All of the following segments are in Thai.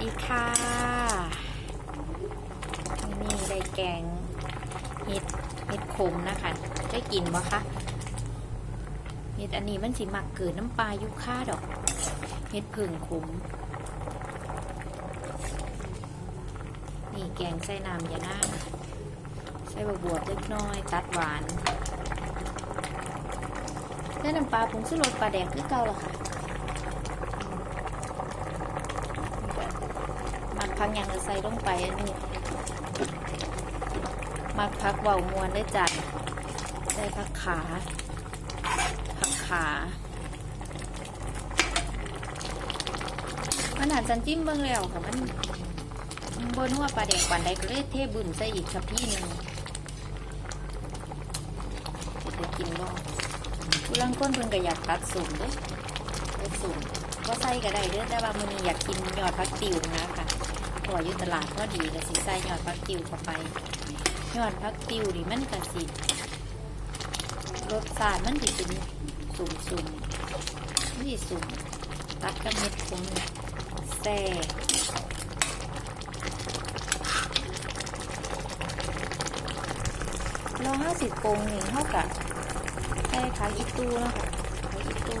ดีค่ะนี่ได้แกงเห็ดเห็ดขมนะคะ ได้กินบ่คะเห็ดอันนี้มันสิหมักเกิดน้ำปลายุค่าดอกเห็ดผึ่งขมนี่แกงใส่น้ำยาน่าใส่บะบวบเล็กน้อย ตัดหวานแล้วน้ำปลาผงชูรสปลาแดกคือเก่าเหรอคะ มักพักหยังก็ใส่ลงไปอันนี้มักพักเบามวนได้จัดใส่ผักขาผักขามันอาจจะจิ้มเบิ่งแล้วค่ะมันบนว่าปลาแดกปานใดก็เลยเทบึมใส่อีกสักพี่หนึ่งจะกินบ่ผู้ลังก้นเพิ่นก็อยากตัดสุ่มเด้ไปสุ่มว่าใส่ก็ได้เด้อแต่ว่ามื้อนี้อยากกินยอดพักติวนะคะ พราะว่าอยู่ตลาดพอดีก็สิใส่ยอดพักติวเข้าไปยอดพักติวนี่มันก็สิรสชาติมันสิเป็นสุ่มๆนี่สุ่มตัดกับเม็ดขมแซ่ลองห้าสิบปงนี่เท่ากับแค่ขายอีตูเนาะค่ะขายอีตู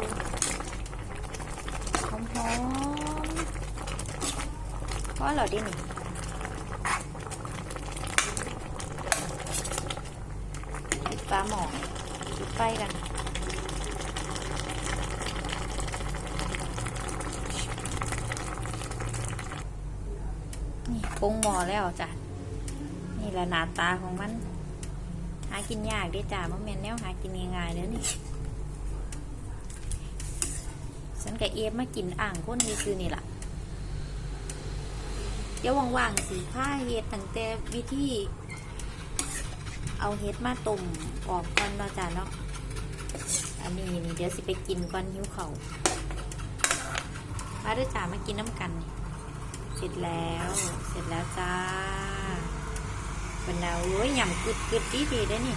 หอมห อมๆเพราได้นี่ปิดฟ้าหมองปิดไฟกันนี่ปรุงหมอแล้วจ้ะ นี่แหละหน้าตาของมัน หากินยากด้วยจ้ามันแม่นแนวหากินง่ายๆเด้อนี่ฉันกับเอฟมากินอ่างก้นนี่คือนี่แหละ ดี๋ยวว่างๆสิผ้าเฮ็ดตั้งแต่วิธีเอาเฮ็ดมาต้มออกก่อนเนาะจ้าเนาะอันนี้นี่เดี๋ยวสิไปกินก่อนหิวเขาวมาเด้วยจ้ามากินน้ำกัน เสร็จแล้ว เสร็จแล้วจ้าบรรดาโอ้ยยำกึดกึดดีดีได้นี่